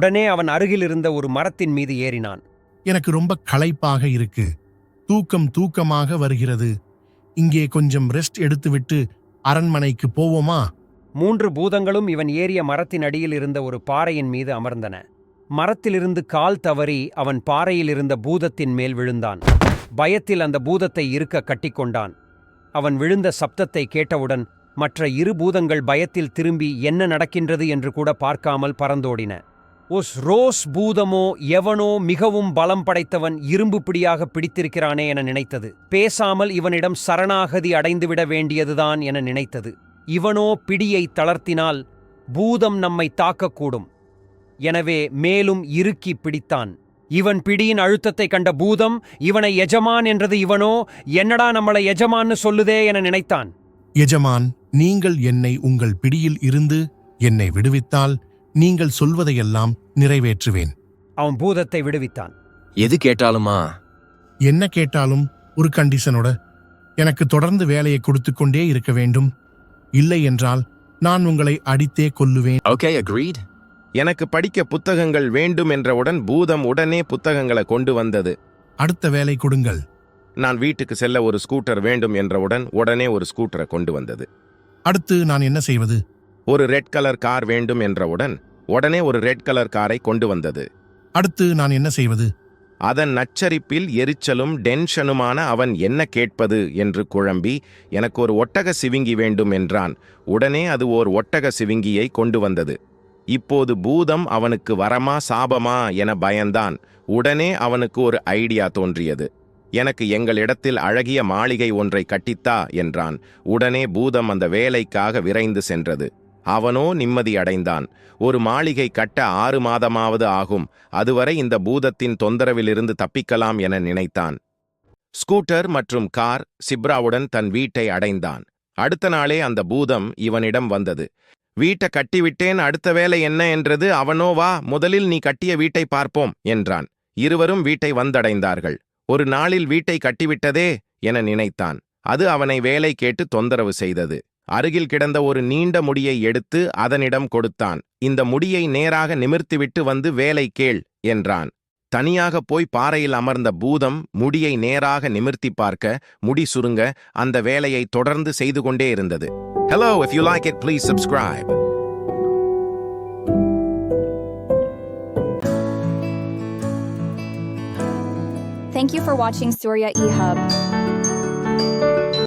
உடனே அவன் அருகில் இருந்த ஒரு மரத்தின் மீது ஏறினான். எனக்கு ரொம்ப களைப்பாக இருக்கு. தூக்கம் தூக்கமாக வருகிறது. இங்கே கொஞ்சம் ரெஸ்ட் எடுத்துவிட்டு அரண்மனைக்கு போவோமா? மூன்று பூதங்களும் இவன் ஏறிய மரத்தின் அடியில் இருந்த ஒரு பாறையின் மீது அமர்ந்தன. மரத்திலிருந்து கால் தவறி அவன் பாறையில் இருந்த பூதத்தின் மேல் விழுந்தான். பயத்தில் அந்த பூதத்தை இருக்க கட்டிக்கொண்டான் அவன் விழுந்த சப்தத்தை கேட்டவுடன் மற்ற இரு பூதங்கள் பயத்தில் திரும்பி என்ன நடக்கின்றது என்று கூட பார்க்காமல் பறந்தோடின. ஒஸ் ரோஸ் பூதமோ எவனோ மிகவும் பலம் படைத்தவன் இரும்பு பிடியாக பிடித்திருக்கிறானே என நினைத்தது. பேசாமல் இவனிடம் சரணாகதி அடைந்துவிட வேண்டியதுதான் என நினைத்தது. இவனோ பிடியை தளர்த்தினால் பூதம் நம்மை தாக்கக்கூடும். எனவே மேலும் இறுக்கி பிடித்தான். இவன் பிடியின் அழுத்தத்தை கண்ட பூதம் இவனை எஜமான் என்றது இவனோ என்னடா நம்மளை எஜமான்னு சொல்லுதே என நினைத்தான். எஜமான் நீங்கள் என்னை உங்கள் பிடியில் இருந்து என்னை விடுவித்தால் நீங்கள் சொல்வதையெல்லாம் நிறைவேற்றுவேன். அவன் பூதத்தை விடுவித்தான். எது கேட்டாலுமா? என்ன கேட்டாலும் ஒரு கண்டிஷனோட எனக்கு தொடர்ந்து வேலையை கொடுத்து கொண்டே இருக்க வேண்டும். இல்லை என்றால் நான் உங்களை அடித்தே கொல்லுவேன். ஓகே அக்ரீட் எனக்கு படிக்க புத்தகங்கள் வேண்டும் என்றவுடன் பூதம் உடனே புத்தகங்களை கொண்டு வந்தது. அடுத்த வேலை கொடுங்கள். நான் வீட்டுக்கு செல்ல ஒரு ஸ்கூட்டர் வேண்டும் என்றவுடன் உடனே ஒரு ஸ்கூட்டரை கொண்டு வந்தது. அடுத்து நான் என்ன செய்வது? ஒரு ரெட் கலர் கார் வேண்டும் என்றவுடன் உடனே ஒரு ரெட் கலர் காரை கொண்டு வந்தது. அடுத்து நான் என்ன செய்வது? அதன் நச்சரிப்பில் எரிச்சலும் டென்ஷனுமான அவன் என்ன கேட்பது என்று குழம்பி எனக்கு ஒரு ஒட்டக சிவிங்கி வேண்டும் என்றான். உடனே அது ஓர் ஒட்டக சிவிங்கியை கொண்டு வந்தது. இப்போது பூதம் அவனுக்கு வரமா சாபமா என பயந்தான். உடனே அவனுக்கு ஒரு ஐடியா தோன்றியது. எனக்கு எங்களிடத்தில் அழகிய மாளிகை ஒன்றை கட்டித்தா என்றான். உடனே பூதம் அந்த வேலைக்காக விரைந்து சென்றது. அவனோ நிம்மதி அடைந்தான். ஒரு மாளிகை கட்ட ஆறு மாதமாவது ஆகும். அதுவரை இந்த பூதத்தின் தொந்தரவிலிருந்து தப்பிக்கலாம் என நினைத்தான். ஸ்கூட்டர் மற்றும் கார் சிப்ராவுடன் தன் வீட்டை அடைந்தான். அடுத்த நாளே அந்த பூதம் இவனிடம் வந்தது. வீட்டை கட்டிவிட்டேன் அடுத்த வேலை என்ன என்றது? அவனோ வா முதலில் நீ கட்டிய வீட்டை பார்ப்போம் என்றான். இருவரும் வீட்டை வந்தடைந்தார்கள். ஒரு நாளில் வீட்டை கட்டிவிட்டதே என நினைத்தான். அது அவனை வேலை கேட்டு தொந்தரவு செய்தது. அருகில் கிடந்த ஒரு நீண்ட முடியை எடுத்து அதனிடம் கொடுத்தான். இந்த முடியை நேராக நிமிர்த்திவிட்டு வந்து வேலை கேள் என்றான். தனியாக போய் பாறையில் அமர்ந்த பூதம் முடியை நேராக நிமிர்த்தி பார்க்க முடி சுருங்க அந்த வேலையை தொடர்ந்து செய்து கொண்டே இருந்தது. Hello if you like it please subscribe Thank you for watching Surya eHub.